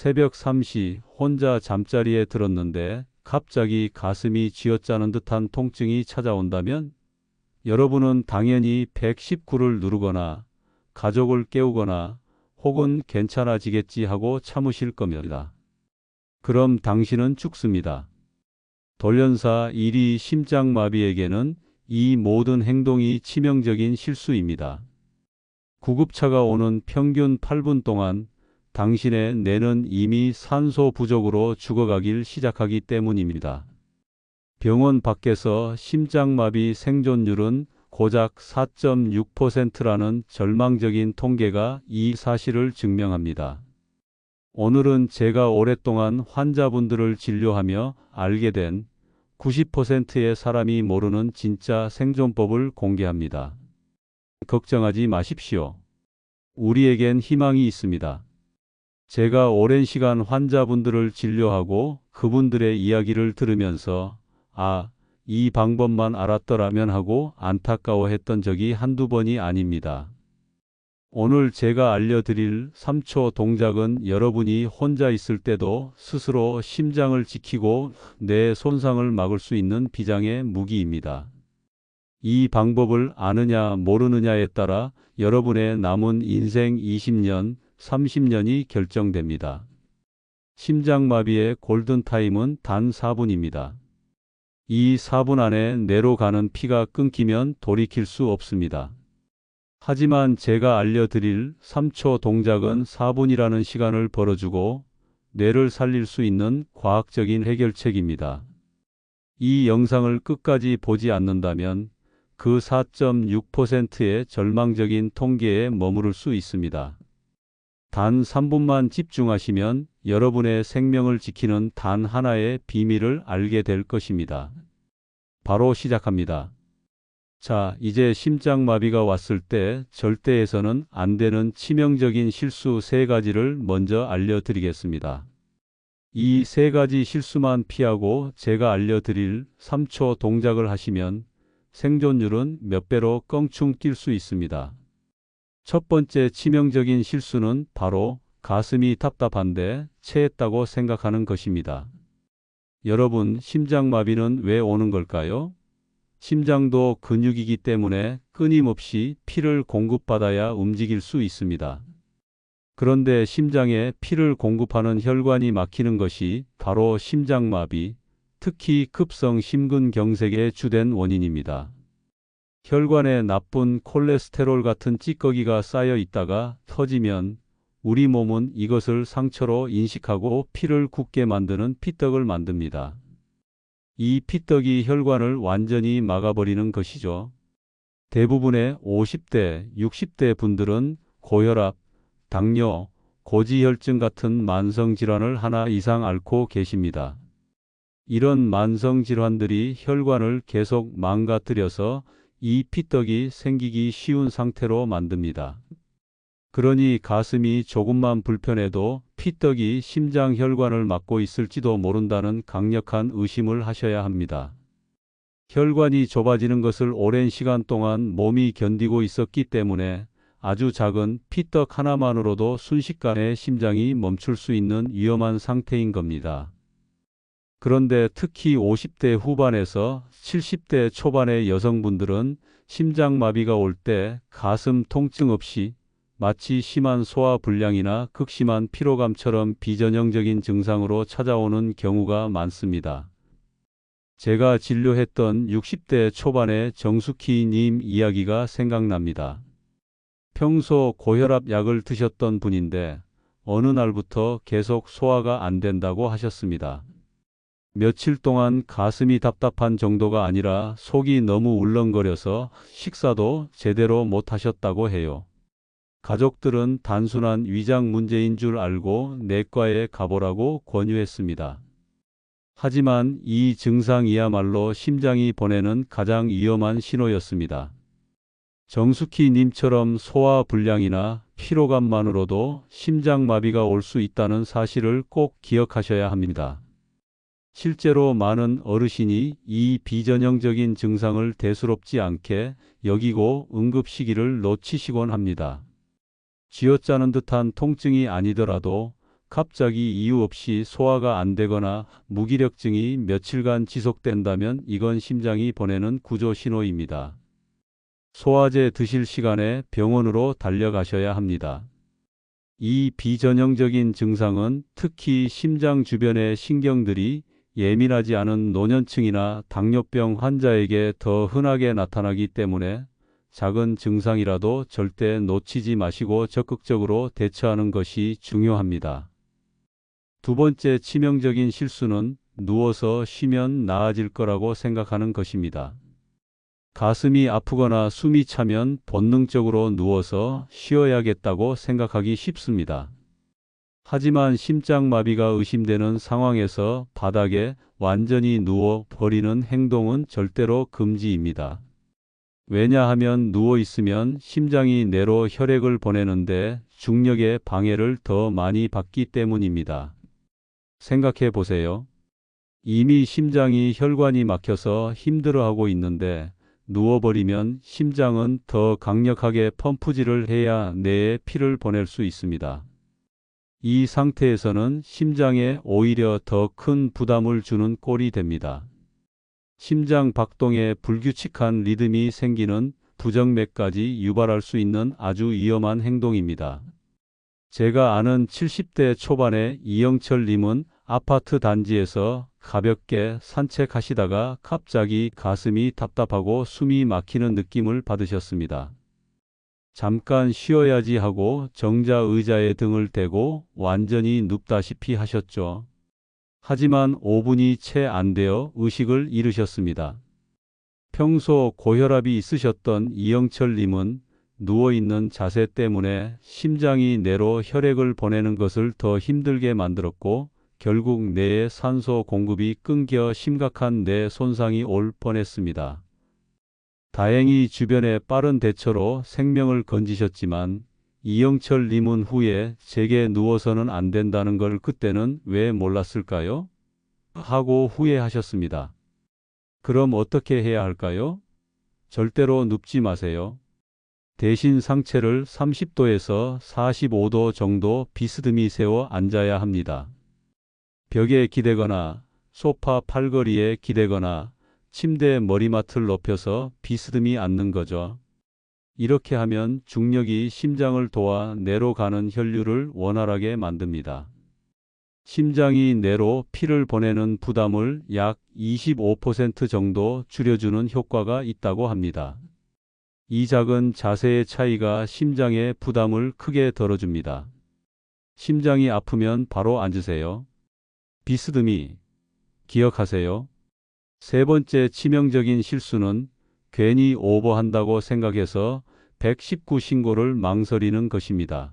새벽 3시 혼자 잠자리에 들었는데 갑자기 가슴이 쥐어짜는 듯한 통증이 찾아온다면 여러분은 당연히 119를 누르거나 가족을 깨우거나 혹은 괜찮아지겠지 하고 참으실 겁니다. 그럼 당신은 죽습니다. 돌연사 1위 심장마비에게는 이 모든 행동이 치명적인 실수입니다. 구급차가 오는 평균 8분 동안 당신의 뇌는 이미 산소 부족으로 죽어가길 시작하기 때문입니다. 병원 밖에서 심장마비 생존율은 고작 4.6%라는 절망적인 통계가 이 사실을 증명합니다. 오늘은 제가 오랫동안 환자분들을 진료하며 알게 된 90%의 사람이 모르는 진짜 생존법을 공개합니다. 걱정하지 마십시오. 우리에겐 희망이 있습니다. 제가 오랜 시간 환자분들을 진료하고 그분들의 이야기를 들으면서 아, 이 방법만 알았더라면 하고 안타까워했던 적이 한두 번이 아닙니다. 오늘 제가 알려드릴 3초 동작은 여러분이 혼자 있을 때도 스스로 심장을 지키고 뇌 손상을 막을 수 있는 비장의 무기입니다. 이 방법을 아느냐 모르느냐에 따라 여러분의 남은 인생 20년, 30년이 결정됩니다. 심장마비의 골든타임은 단 4분입니다. 이 4분 안에 뇌로 가는 피가 끊기면 돌이킬 수 없습니다. 하지만 제가 알려드릴 3초 동작은 4분이라는 시간을 벌어주고 뇌를 살릴 수 있는 과학적인 해결책입니다. 이 영상을 끝까지 보지 않는다면 그 4.6%의 절망적인 통계에 머무를 수 있습니다. 단 3분만 집중하시면 여러분의 생명을 지키는 단 하나의 비밀을 알게 될 것입니다. 바로 시작합니다. 자, 이제 심장마비가 왔을 때 절대 해서는 안 되는 치명적인 실수 세 가지를 먼저 알려드리겠습니다. 이 세 가지 실수만 피하고 제가 알려드릴 3초 동작을 하시면 생존율은 몇 배로 껑충 뛸 수 있습니다. 첫 번째 치명적인 실수는 바로 가슴이 답답한데 체했다고 생각하는 것입니다. 여러분, 심장마비는 왜 오는 걸까요? 심장도 근육이기 때문에 끊임없이 피를 공급받아야 움직일 수 있습니다. 그런데 심장에 피를 공급하는 혈관이 막히는 것이 바로 심장마비, 특히 급성 심근경색의 주된 원인입니다. 혈관에 나쁜 콜레스테롤 같은 찌꺼기가 쌓여 있다가 터지면 우리 몸은 이것을 상처로 인식하고 피를 굳게 만드는 피떡을 만듭니다. 이 피떡이 혈관을 완전히 막아버리는 것이죠. 대부분의 50대, 60대 분들은 고혈압, 당뇨, 고지혈증 같은 만성질환을 하나 이상 앓고 계십니다. 이런 만성질환들이 혈관을 계속 망가뜨려서 이 피떡이 생기기 쉬운 상태로 만듭니다. 그러니 가슴이 조금만 불편해도 피떡이 심장 혈관을 막고 있을지도 모른다는 강력한 의심을 하셔야 합니다. 혈관이 좁아지는 것을 오랜 시간 동안 몸이 견디고 있었기 때문에 아주 작은 피떡 하나만으로도 순식간에 심장이 멈출 수 있는 위험한 상태인 겁니다. 그런데 특히 50대 후반에서 70대 초반의 여성분들은 심장마비가 올 때 가슴 통증 없이 마치 심한 소화불량이나 극심한 피로감처럼 비전형적인 증상으로 찾아오는 경우가 많습니다. 제가 진료했던 60대 초반의 정숙희 님 이야기가 생각납니다. 평소 고혈압 약을 드셨던 분인데 어느 날부터 계속 소화가 안 된다고 하셨습니다. 며칠 동안 가슴이 답답한 정도가 아니라 속이 너무 울렁거려서 식사도 제대로 못 하셨다고 해요. 가족들은 단순한 위장 문제인 줄 알고 내과에 가보라고 권유했습니다. 하지만 이 증상이야말로 심장이 보내는 가장 위험한 신호였습니다. 정숙희 님처럼 소화 불량이나 피로감만으로도 심장마비가 올 수 있다는 사실을 꼭 기억하셔야 합니다. 실제로 많은 어르신이 이 비전형적인 증상을 대수롭지 않게 여기고 응급 시기를 놓치시곤 합니다. 쥐어짜는 듯한 통증이 아니더라도 갑자기 이유 없이 소화가 안 되거나 무기력증이 며칠간 지속된다면 이건 심장이 보내는 구조 신호입니다. 소화제 드실 시간에 병원으로 달려가셔야 합니다. 이 비전형적인 증상은 특히 심장 주변의 신경들이 예민하지 않은 노년층이나 당뇨병 환자에게 더 흔하게 나타나기 때문에 작은 증상이라도 절대 놓치지 마시고 적극적으로 대처하는 것이 중요합니다. 두 번째 치명적인 실수는 누워서 쉬면 나아질 거라고 생각하는 것입니다. 가슴이 아프거나 숨이 차면 본능적으로 누워서 쉬어야겠다고 생각하기 쉽습니다. 하지만 심장마비가 의심되는 상황에서 바닥에 완전히 누워 버리는 행동은 절대로 금지입니다. 왜냐하면 누워 있으면 심장이 뇌로 혈액을 보내는데 중력의 방해를 더 많이 받기 때문입니다. 생각해 보세요. 이미 심장이 혈관이 막혀서 힘들어하고 있는데 누워버리면 심장은 더 강력하게 펌프질을 해야 뇌에 피를 보낼 수 있습니다. 이 상태에서는 심장에 오히려 더 큰 부담을 주는 꼴이 됩니다. 심장 박동에 불규칙한 리듬이 생기는 부정맥까지 유발할 수 있는 아주 위험한 행동입니다. 제가 아는 70대 초반의 이영철 님은 아파트 단지에서 가볍게 산책하시다가 갑자기 가슴이 답답하고 숨이 막히는 느낌을 받으셨습니다. 잠깐 쉬어야지 하고 정자 의자에 등을 대고 완전히 눕다시피 하셨죠. 하지만 5분이 채 안 되어 의식을 잃으셨습니다. 평소 고혈압이 있으셨던 이영철 님은 누워있는 자세 때문에 심장이 뇌로 혈액을 보내는 것을 더 힘들게 만들었고 결국 뇌의 산소 공급이 끊겨 심각한 뇌 손상이 올 뻔했습니다. 다행히 주변의 빠른 대처로 생명을 건지셨지만 이영철 님은 후에 제게 누워서는 안 된다는 걸 그때는 왜 몰랐을까요? 하고 후회하셨습니다. 그럼 어떻게 해야 할까요? 절대로 눕지 마세요. 대신 상체를 30도에서 45도 정도 비스듬히 세워 앉아야 합니다. 벽에 기대거나 소파 팔걸이에 기대거나 침대 머리맡을 높여서 비스듬히 앉는 거죠. 이렇게 하면 중력이 심장을 도와 뇌로 가는 혈류를 원활하게 만듭니다. 심장이 뇌로 피를 보내는 부담을 약 25% 정도 줄여주는 효과가 있다고 합니다. 이 작은 자세의 차이가 심장의 부담을 크게 덜어줍니다. 심장이 아프면 바로 앉으세요. 비스듬히 기억하세요. 세 번째 치명적인 실수는 괜히 오버한다고 생각해서 119 신고를 망설이는 것입니다.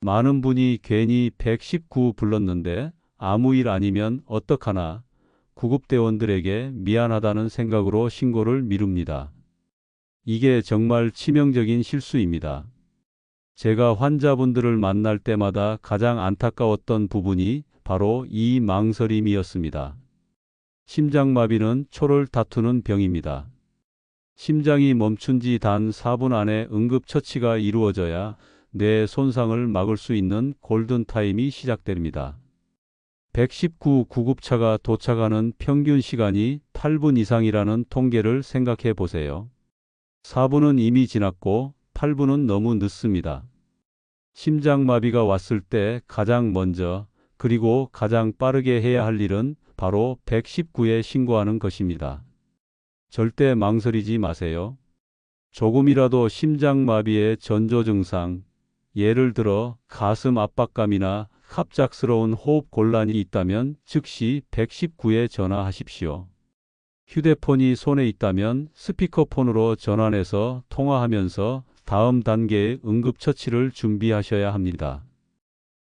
많은 분이 괜히 119 불렀는데 아무 일 아니면 어떡하나 구급대원들에게 미안하다는 생각으로 신고를 미룹니다. 이게 정말 치명적인 실수입니다. 제가 환자분들을 만날 때마다 가장 안타까웠던 부분이 바로 이 망설임이었습니다. 심장마비는 초를 다투는 병입니다. 심장이 멈춘 지 단 4분 안에 응급처치가 이루어져야 뇌 손상을 막을 수 있는 골든타임이 시작됩니다. 119 구급차가 도착하는 평균 시간이 8분 이상이라는 통계를 생각해 보세요. 4분은 이미 지났고 8분은 너무 늦습니다. 심장마비가 왔을 때 가장 먼저 그리고 가장 빠르게 해야 할 일은 바로 119에 신고하는 것입니다. 절대 망설이지 마세요. 조금이라도 심장마비의 전조 증상, 예를 들어 가슴 압박감이나 갑작스러운 호흡 곤란이 있다면 즉시 119에 전화하십시오. 휴대폰이 손에 있다면 스피커폰으로 전환해서 통화하면서 다음 단계의 응급처치를 준비하셔야 합니다.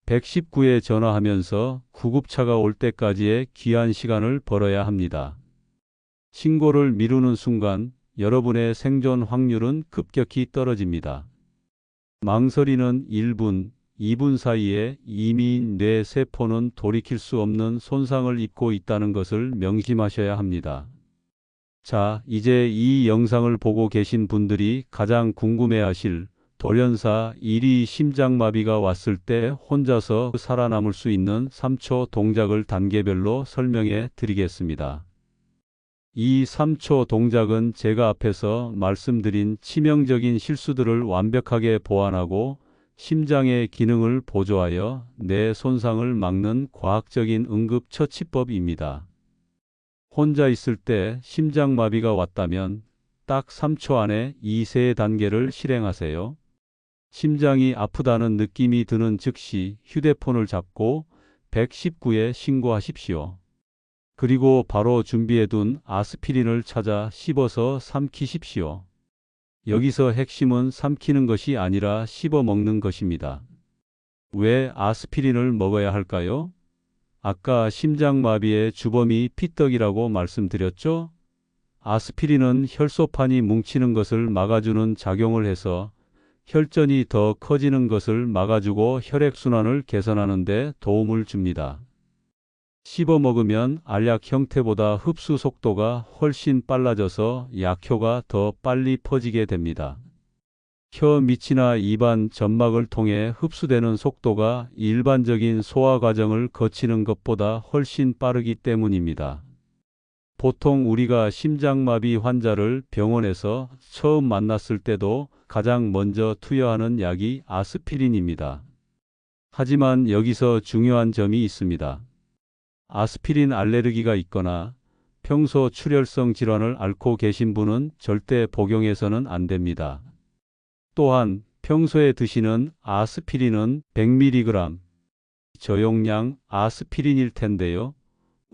119에 전화하면서 구급차가 올 때까지의 귀한 시간을 벌어야 합니다. 신고를 미루는 순간 여러분의 생존 확률은 급격히 떨어집니다. 망설이는 1분, 2분 사이에 이미 뇌 세포는 돌이킬 수 없는 손상을 입고 있다는 것을 명심하셔야 합니다. 자, 이제 이 영상을 보고 계신 분들이 가장 궁금해 하실 돌연사 1위 심장마비가 왔을 때 혼자서 살아남을 수 있는 3초 동작을 단계별로 설명해 드리겠습니다. 이 3초 동작은 제가 앞에서 말씀드린 치명적인 실수들을 완벽하게 보완하고 심장의 기능을 보조하여 뇌 손상을 막는 과학적인 응급처치법입니다. 혼자 있을 때 심장마비가 왔다면 딱 3초 안에 이 세 단계를 실행하세요. 심장이 아프다는 느낌이 드는 즉시 휴대폰을 잡고 119에 신고하십시오. 그리고 바로 준비해둔 아스피린을 찾아 씹어서 삼키십시오. 여기서 핵심은 삼키는 것이 아니라 씹어 먹는 것입니다. 왜 아스피린을 먹어야 할까요? 아까 심장마비의 주범이 피떡이라고 말씀드렸죠? 아스피린은 혈소판이 뭉치는 것을 막아주는 작용을 해서 혈전이 더 커지는 것을 막아주고 혈액순환을 개선하는 데 도움을 줍니다. 씹어 먹으면 알약 형태보다 흡수 속도가 훨씬 빨라져서 약효가 더 빨리 퍼지게 됩니다. 혀 밑이나 입안 점막을 통해 흡수되는 속도가 일반적인 소화 과정을 거치는 것보다 훨씬 빠르기 때문입니다. 보통 우리가 심장마비 환자를 병원에서 처음 만났을 때도 가장 먼저 투여하는 약이 아스피린입니다. 하지만 여기서 중요한 점이 있습니다. 아스피린 알레르기가 있거나 평소 출혈성 질환을 앓고 계신 분은 절대 복용해서는 안 됩니다. 또한 평소에 드시는 아스피린은 100mg 저용량 아스피린일 텐데요.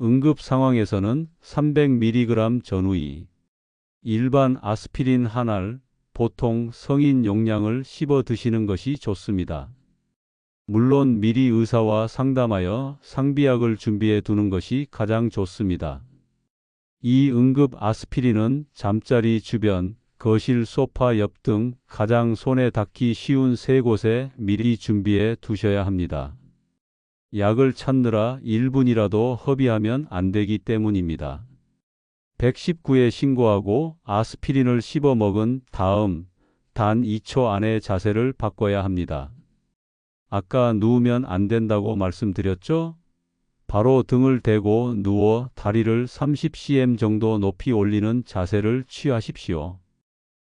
응급 상황에서는 300mg 전후이 일반 아스피린 한 알, 보통 성인 용량을 씹어 드시는 것이 좋습니다. 물론 미리 의사와 상담하여 상비약을 준비해 두는 것이 가장 좋습니다. 이 응급 아스피린은 잠자리 주변, 거실 소파 옆 등 가장 손에 닿기 쉬운 세 곳에 미리 준비해 두셔야 합니다. 약을 찾느라 1분이라도 허비하면 안 되기 때문입니다. 119에 신고하고 아스피린을 씹어 먹은 다음 단 2초 안에 자세를 바꿔야 합니다. 아까 누우면 안 된다고 말씀드렸죠? 바로 등을 대고 누워 다리를 30cm 정도 높이 올리는 자세를 취하십시오.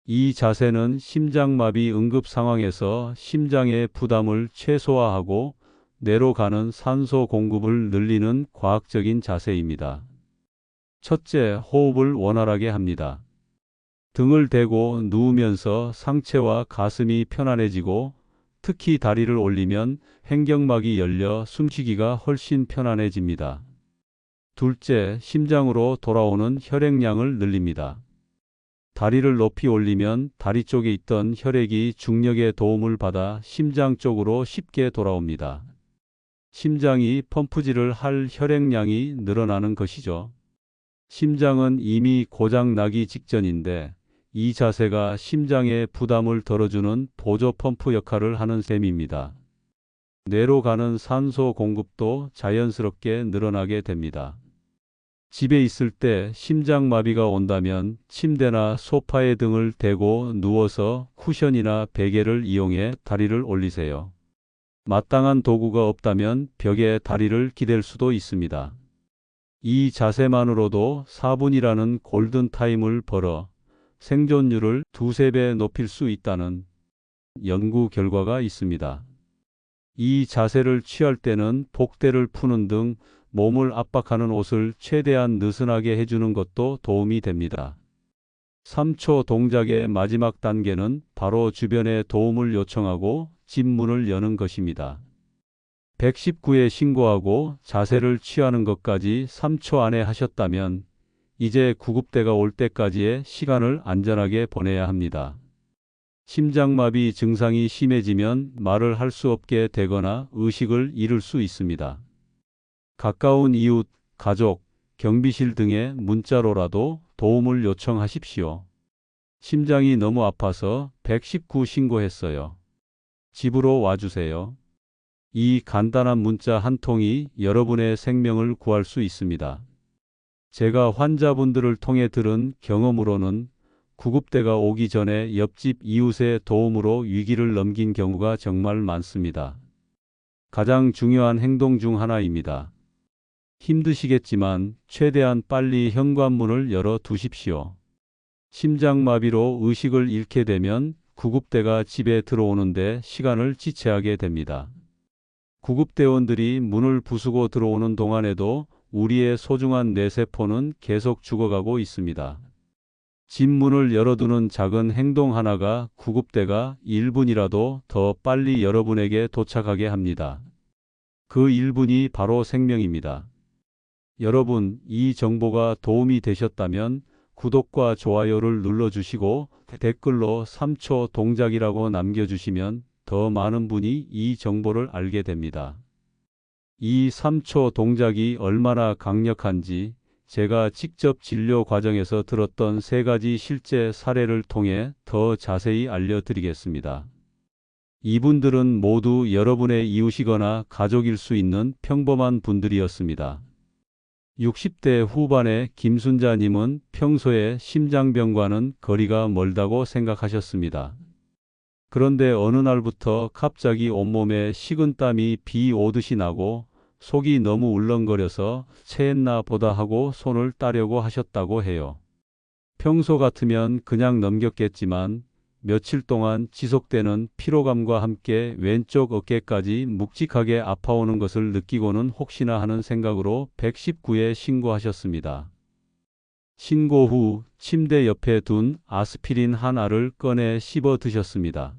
이 자세는 심장마비 응급 상황에서 심장의 부담을 최소화하고 뇌로 가는 산소 공급을 늘리는 과학적인 자세입니다. 첫째, 호흡을 원활하게 합니다. 등을 대고 누우면서 상체와 가슴이 편안해지고 특히 다리를 올리면 횡격막이 열려 숨쉬기가 훨씬 편안해집니다. 둘째, 심장으로 돌아오는 혈액량을 늘립니다. 다리를 높이 올리면 다리 쪽에 있던 혈액이 중력의 도움을 받아 심장 쪽으로 쉽게 돌아옵니다. 심장이 펌프질을 할 혈액량이 늘어나는 것이죠. 심장은 이미 고장 나기 직전인데 이 자세가 심장의 부담을 덜어주는 보조 펌프 역할을 하는 셈입니다. 뇌로 가는 산소 공급도 자연스럽게 늘어나게 됩니다. 집에 있을 때 심장마비가 온다면 침대나 소파에 등을 대고 누워서 쿠션이나 베개를 이용해 다리를 올리세요. 마땅한 도구가 없다면 벽에 다리를 기댈 수도 있습니다. 이 자세만으로도 4분이라는 골든타임을 벌어 생존율을 두세 배 높일 수 있다는 연구 결과가 있습니다. 이 자세를 취할 때는 복대를 푸는 등 몸을 압박하는 옷을 최대한 느슨하게 해주는 것도 도움이 됩니다. 3초 동작의 마지막 단계는 바로 주변에 도움을 요청하고 집 문을 여는 것입니다. 119에 신고하고 자세를 취하는 것까지 3초 안에 하셨다면 이제 구급대가 올 때까지의 시간을 안전하게 보내야 합니다. 심장마비 증상이 심해지면 말을 할 수 없게 되거나 의식을 잃을 수 있습니다. 가까운 이웃, 가족, 경비실 등의 문자로라도 도움을 요청하십시오. 심장이 너무 아파서 119 신고했어요. 집으로 와주세요. 이 간단한 문자 한 통이 여러분의 생명을 구할 수 있습니다. 제가 환자분들을 통해 들은 경험으로는 구급대가 오기 전에 옆집 이웃의 도움으로 위기를 넘긴 경우가 정말 많습니다. 가장 중요한 행동 중 하나입니다. 힘드시겠지만 최대한 빨리 현관문을 열어 두십시오. 심장마비로 의식을 잃게 되면 구급대가 집에 들어오는데 시간을 지체하게 됩니다. 구급대원들이 문을 부수고 들어오는 동안에도 우리의 소중한 뇌세포는 계속 죽어가고 있습니다. 집 문을 열어두는 작은 행동 하나가 구급대가 1분이라도 더 빨리 여러분에게 도착하게 합니다. 그 1분이 바로 생명입니다. 여러분, 이 정보가 도움이 되셨다면 구독과 좋아요를 눌러주시고 댓글로 3초 동작이라고 남겨주시면 더 많은 분이 이 정보를 알게 됩니다. 이 3초 동작이 얼마나 강력한지 제가 직접 진료 과정에서 들었던 세 가지 실제 사례를 통해 더 자세히 알려드리겠습니다. 이분들은 모두 여러분의 이웃이거나 가족일 수 있는 평범한 분들이었습니다. 60대 후반의 김순자님은 평소에 심장병과는 거리가 멀다고 생각하셨습니다. 그런데 어느 날부터 갑자기 온몸에 식은 땀이 비 오듯이 나고 속이 너무 울렁거려서 체했나 보다 하고 손을 따려고 하셨다고 해요. 평소 같으면 그냥 넘겼겠지만 며칠 동안 지속되는 피로감과 함께 왼쪽 어깨까지 묵직하게 아파오는 것을 느끼고는 혹시나 하는 생각으로 119에 신고하셨습니다. 신고 후 침대 옆에 둔 아스피린 하나를 꺼내 씹어 드셨습니다.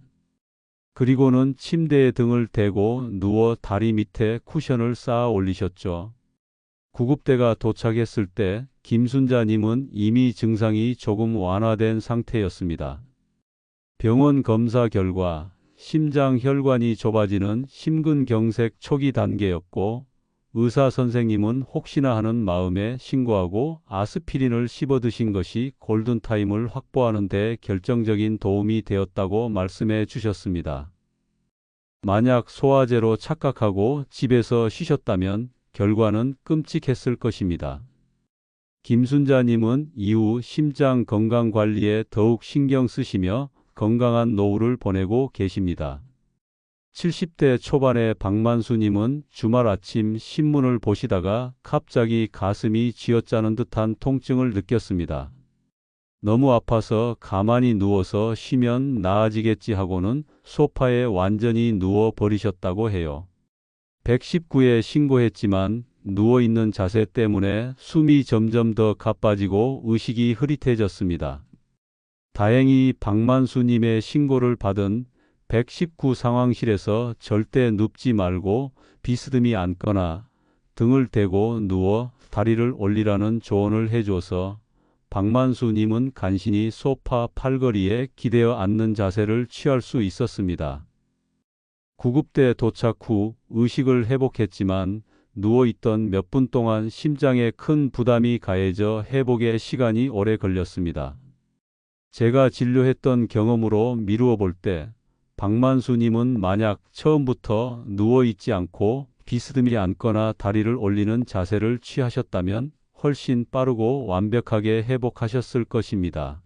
그리고는 침대에 등을 대고 누워 다리 밑에 쿠션을 쌓아 올리셨죠. 구급대가 도착했을 때 김순자님은 이미 증상이 조금 완화된 상태였습니다. 병원 검사 결과 심장 혈관이 좁아지는 심근경색 초기 단계였고 의사 선생님은 혹시나 하는 마음에 신고하고 아스피린을 씹어 드신 것이 골든타임을 확보하는 데 결정적인 도움이 되었다고 말씀해 주셨습니다. 만약 소화제로 착각하고 집에서 쉬셨다면 결과는 끔찍했을 것입니다. 김순자님은 이후 심장 건강 관리에 더욱 신경 쓰시며 건강한 노후를 보내고 계십니다. 70대 초반의 박만수님은 주말 아침 신문을 보시다가 갑자기 가슴이 쥐어짜는 듯한 통증을 느꼈습니다. 너무 아파서 가만히 누워서 쉬면 나아지겠지 하고는 소파에 완전히 누워 버리셨다고 해요. 119에 신고했지만 누워있는 자세 때문에 숨이 점점 더 가빠지고 의식이 흐릿해졌습니다. 다행히 박만수님의 신고를 받은 119 상황실에서 절대 눕지 말고 비스듬히 앉거나 등을 대고 누워 다리를 올리라는 조언을 해줘서 박만수님은 간신히 소파 팔걸이에 기대어 앉는 자세를 취할 수 있었습니다. 구급대 도착 후 의식을 회복했지만 누워있던 몇 분 동안 심장에 큰 부담이 가해져 회복에 시간이 오래 걸렸습니다. 제가 진료했던 경험으로 미루어 볼 때 박만수님은 만약 처음부터 누워있지 않고 비스듬히 앉거나 다리를 올리는 자세를 취하셨다면 훨씬 빠르고 완벽하게 회복하셨을 것입니다.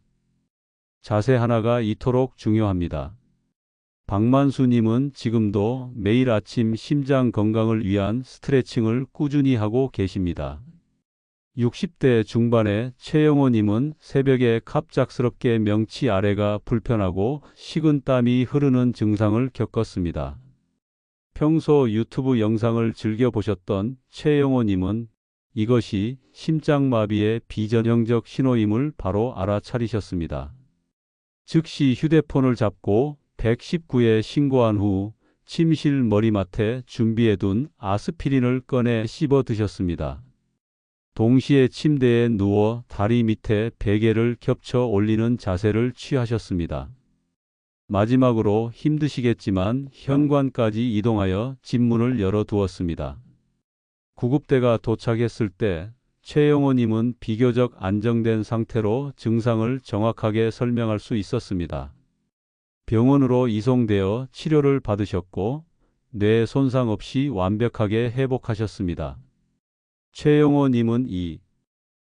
자세 하나가 이토록 중요합니다. 박만수님은 지금도 매일 아침 심장 건강을 위한 스트레칭을 꾸준히 하고 계십니다. 60대 중반의 최영호님은 새벽에 갑작스럽게 명치 아래가 불편하고 식은 땀이 흐르는 증상을 겪었습니다. 평소 유튜브 영상을 즐겨보셨던 최영호님은 이것이 심장마비의 비전형적 신호임을 바로 알아차리셨습니다. 즉시 휴대폰을 잡고 119에 신고한 후 침실 머리맡에 준비해둔 아스피린을 꺼내 씹어 드셨습니다. 동시에 침대에 누워 다리 밑에 베개를 겹쳐 올리는 자세를 취하셨습니다. 마지막으로 힘드시겠지만 현관까지 이동하여 집문을 열어두었습니다. 구급대가 도착했을 때 최영호님은 비교적 안정된 상태로 증상을 정확하게 설명할 수 있었습니다. 병원으로 이송되어 치료를 받으셨고 뇌 손상 없이 완벽하게 회복하셨습니다. 최영호님은 이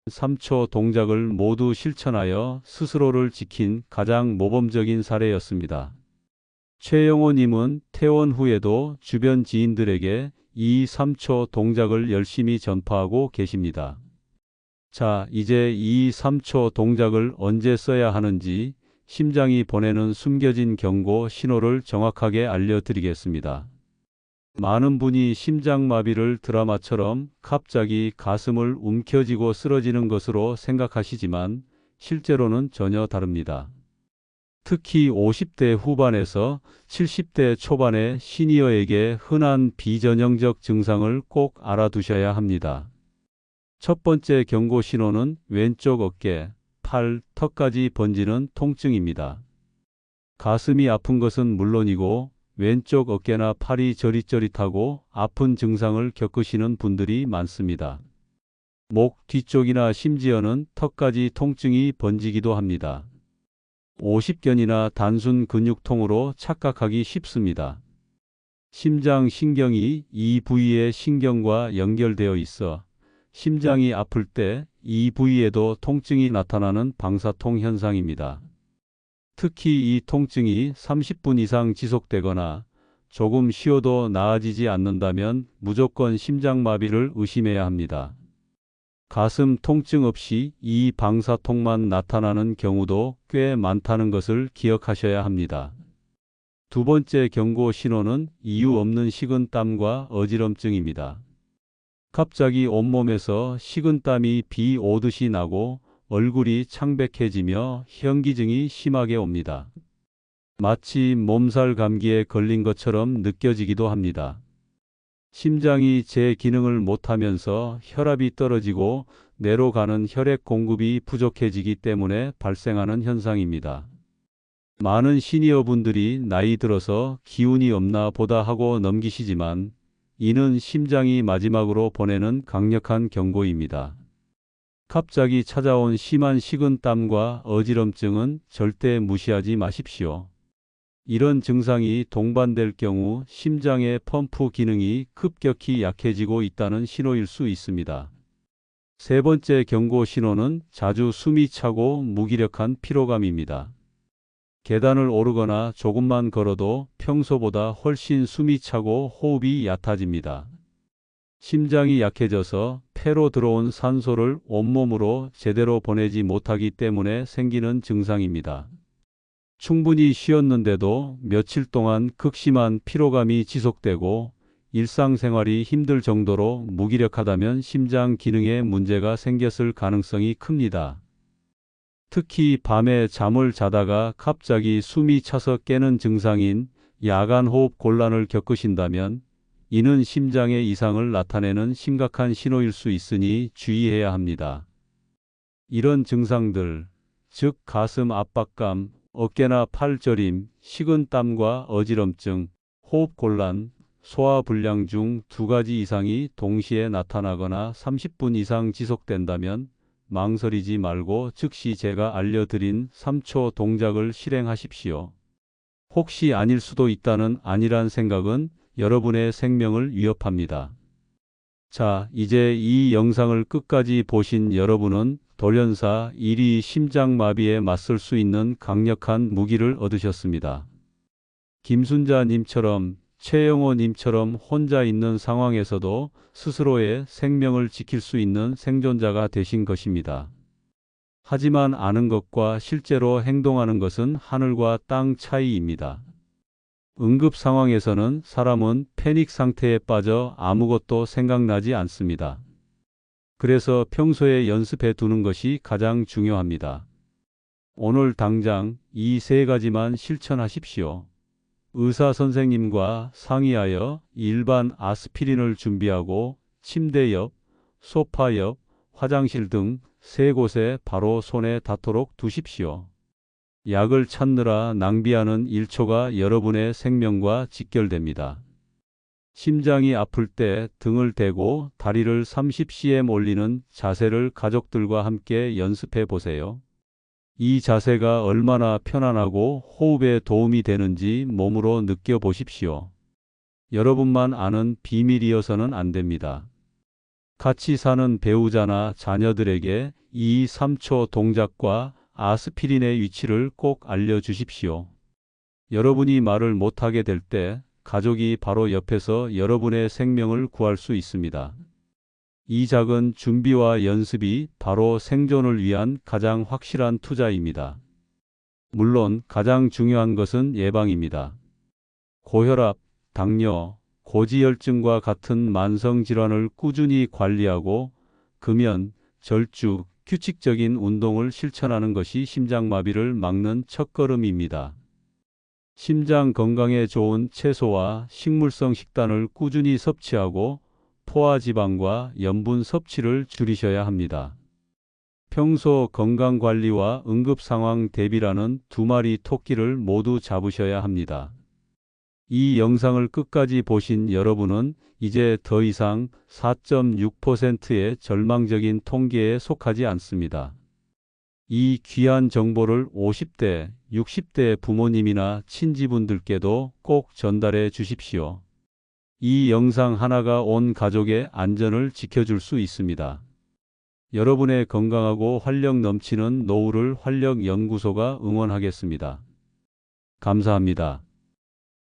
3초 동작을 모두 실천하여 스스로를 지킨 가장 모범적인 사례였습니다. 최영호님은 퇴원 후에도 주변 지인들에게 이 3초 동작을 열심히 전파하고 계십니다. 자, 이제 이 3초 동작을 언제 써야 하는지 심장이 보내는 숨겨진 경고 신호를 정확하게 알려드리겠습니다. 많은 분이 심장마비를 드라마처럼 갑자기 가슴을 움켜쥐고 쓰러지는 것으로 생각하시지만 실제로는 전혀 다릅니다. 특히 50대 후반에서 70대 초반의 시니어에게 흔한 비전형적 증상을 꼭 알아두셔야 합니다. 첫 번째 경고 신호는 왼쪽 어깨, 팔, 턱까지 번지는 통증입니다. 가슴이 아픈 것은 물론이고 왼쪽 어깨나 팔이 저릿저릿하고 아픈 증상을 겪으시는 분들이 많습니다. 목 뒤쪽이나 심지어는 턱까지 통증이 번지기도 합니다. 50견이나 단순 근육통으로 착각하기 쉽습니다. 심장 신경이 이 부위의 신경과 연결되어 있어 심장이 아플 때 이 부위에도 통증이 나타나는 방사통 현상입니다. 특히 이 통증이 30분 이상 지속되거나 조금 쉬어도 나아지지 않는다면 무조건 심장마비를 의심해야 합니다. 가슴 통증 없이 이 방사통만 나타나는 경우도 꽤 많다는 것을 기억하셔야 합니다. 두 번째 경고 신호는 이유 없는 식은땀과 어지럼증입니다. 갑자기 온몸에서 식은땀이 비 오듯이 나고 얼굴이 창백해지며 현기증이 심하게 옵니다. 마치 몸살 감기에 걸린 것처럼 느껴지기도 합니다. 심장이 제 기능을 못하면서 혈압이 떨어지고 뇌로 가는 혈액 공급이 부족해지기 때문에 발생하는 현상입니다. 많은 시니어 분들이 나이 들어서 기운이 없나 보다 하고 넘기시지만 이는 심장이 마지막으로 보내는 강력한 경고입니다. 갑자기 찾아온 심한 식은땀과 어지럼증은 절대 무시하지 마십시오. 이런 증상이 동반될 경우 심장의 펌프 기능이 급격히 약해지고 있다는 신호일 수 있습니다. 세 번째 경고 신호는 자주 숨이 차고 무기력한 피로감입니다. 계단을 오르거나 조금만 걸어도 평소보다 훨씬 숨이 차고 호흡이 얕아집니다. 심장이 약해져서 폐로 들어온 산소를 온몸으로 제대로 보내지 못하기 때문에 생기는 증상입니다. 충분히 쉬었는데도 며칠 동안 극심한 피로감이 지속되고 일상생활이 힘들 정도로 무기력하다면 심장 기능에 문제가 생겼을 가능성이 큽니다. 특히 밤에 잠을 자다가 갑자기 숨이 차서 깨는 증상인 야간 호흡 곤란을 겪으신다면 이는 심장의 이상을 나타내는 심각한 신호일 수 있으니 주의해야 합니다. 이런 증상들, 즉 가슴 압박감, 어깨나 팔 저림, 식은땀과 어지럼증, 호흡 곤란, 소화불량 중 두 가지 이상이 동시에 나타나거나 30분 이상 지속된다면 망설이지 말고 즉시 제가 알려드린 3초 동작을 실행하십시오. 혹시 아닐 수도 있다는 아니란 생각은 여러분의 생명을 위협합니다. 자, 이제 이 영상을 끝까지 보신 여러분은 돌연사 1위 심장마비에 맞설 수 있는 강력한 무기를 얻으셨습니다. 김순자님처럼 최영호님처럼 혼자 있는 상황에서도 스스로의 생명을 지킬 수 있는 생존자가 되신 것입니다. 하지만 아는 것과 실제로 행동하는 것은 하늘과 땅 차이입니다. 응급 상황에서는 사람은 패닉 상태에 빠져 아무것도 생각나지 않습니다. 그래서 평소에 연습해 두는 것이 가장 중요합니다. 오늘 당장 이 세 가지만 실천하십시오. 의사 선생님과 상의하여 일반 아스피린을 준비하고 침대 옆, 소파 옆, 화장실 등 세 곳에 바로 손에 닿도록 두십시오. 약을 찾느라 낭비하는 1초가 여러분의 생명과 직결됩니다. 심장이 아플 때 등을 대고 다리를 30cm 올리는 자세를 가족들과 함께 연습해 보세요. 이 자세가 얼마나 편안하고 호흡에 도움이 되는지 몸으로 느껴보십시오. 여러분만 아는 비밀이어서는 안 됩니다. 같이 사는 배우자나 자녀들에게 이 3초 동작과 아스피린의 위치를 꼭 알려주십시오. 여러분이 말을 못하게 될 때 가족이 바로 옆에서 여러분의 생명을 구할 수 있습니다. 이 작은 준비와 연습이 바로 생존을 위한 가장 확실한 투자입니다. 물론 가장 중요한 것은 예방입니다. 고혈압, 당뇨, 고지혈증과 같은 만성 질환을 꾸준히 관리하고 금연, 절주, 규칙적인 운동을 실천하는 것이 심장마비를 막는 첫걸음입니다. 심장 건강에 좋은 채소와 식물성 식단을 꾸준히 섭취하고 포화지방과 염분 섭취를 줄이셔야 합니다. 평소 건강관리와 응급상황 대비라는 두 마리 토끼를 모두 잡으셔야 합니다. 이 영상을 끝까지 보신 여러분은 이제 더 이상 4.6%의 절망적인 통계에 속하지 않습니다. 이 귀한 정보를 50대, 60대 부모님이나 친지분들께도 꼭 전달해 주십시오. 이 영상 하나가 온 가족의 안전을 지켜줄 수 있습니다. 여러분의 건강하고 활력 넘치는 노후를 활력연구소가 응원하겠습니다. 감사합니다.